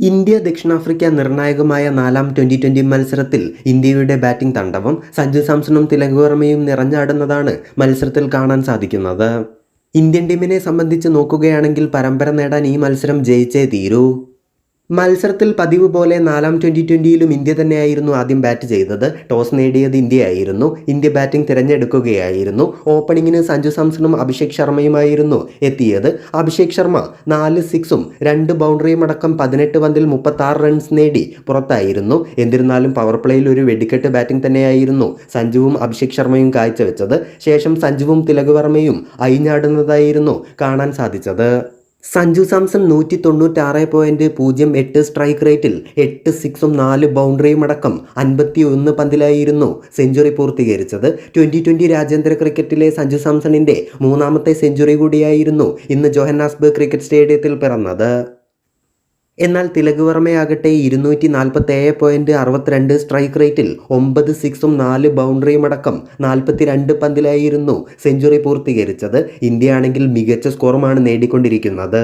India ദക്ഷിണാഫ്രിക്ക നിർണായകമായ നാലാം ട്വന്റി ട്വന്റി മത്സരത്തിൽ ഇന്ത്യയുടെ ബാറ്റിംഗ് തണ്ടവും സഞ്ജു സാംസണും തിലക് വർമ്മയും നിറഞ്ഞാടുന്നതാണ് മത്സരത്തിൽ കാണാൻ സാധിക്കുന്നത്. ഇന്ത്യൻ ടീമിനെ സംബന്ധിച്ച് നോക്കുകയാണെങ്കിൽ പരമ്പര നേടാൻ ഈ മത്സരം ജയിച്ചേ തീരൂ. മത്സരത്തിൽ പതിവ് പോലെ നാലാം ട്വന്റി ട്വന്റിയിലും ഇന്ത്യ തന്നെയായിരുന്നു ആദ്യം ബാറ്റ് ചെയ്തത്. ടോസ് നേടിയത് ഇന്ത്യയായിരുന്നു. ഇന്ത്യ ബാറ്റിംഗ് തിരഞ്ഞെടുക്കുകയായിരുന്നു. ഓപ്പണിങ്ങിന് സഞ്ജു സാംസണും അഭിഷേക് ശർമ്മയുമായിരുന്നു എത്തിയത്. അഭിഷേക് ശർമ്മ നാല് സിക്സും രണ്ട് ബൗണ്ടറിയും അടക്കം പതിനെട്ട് പന്തിൽ മുപ്പത്താറ് റൺസ് നേടി പുറത്തായിരുന്നു. എന്നിരുന്നാലും പവർ പ്ലേയിൽ ഒരു വെടിക്കെട്ട് ബാറ്റിംഗ് തന്നെയായിരുന്നു സഞ്ജുവും അഭിഷേക് ശർമ്മയും കാഴ്ചവെച്ചത്. ശേഷം സഞ്ജുവും തിലക് വർമ്മയും അയിഞ്ഞാടുന്നതായിരുന്നു കാണാൻ സാധിച്ചത്. സഞ്ജു സാംസൺ നൂറ്റി തൊണ്ണൂറ്റാറ് പോയിന്റ് പൂജ്യം എട്ട് സ്ട്രൈക്ക് റേറ്റിൽ എട്ട് സിക്സും നാല് ബൗണ്ടറിയും അടക്കം അൻപത്തി ഒന്ന് പന്തിലായിരുന്നു സെഞ്ചുറി പൂർത്തീകരിച്ചത്. ട്വന്റി ട്വന്റി രാജ്യാന്തര ക്രിക്കറ്റിലെ സഞ്ജു സാംസണിന്റെ മൂന്നാമത്തെ സെഞ്ചുറി കൂടിയായിരുന്നു ഇന്ന് ജോഹന്നാസ്ബർഗ് ക്രിക്കറ്റ് സ്റ്റേഡിയത്തിൽ പിറന്നത്. എന്നാൽ തിലക് വർമ്മയാകട്ടെ ഇരുന്നൂറ്റി നാൽപ്പത്തി ഏഴ് പോയിന്റ് അറുപത്തിരണ്ട് സ്ട്രൈക്ക് റേറ്റിൽ ഒമ്പത് സിക്സും നാല് ബൗണ്ടറിയും അടക്കം നാൽപ്പത്തിരണ്ട് പന്തിലായിരുന്നു സെഞ്ചുറി പൂർത്തീകരിച്ചത്. ഇന്ത്യയാണെങ്കിൽ മികച്ച സ്കോറുമാണ് നേടിക്കൊണ്ടിരിക്കുന്നത്.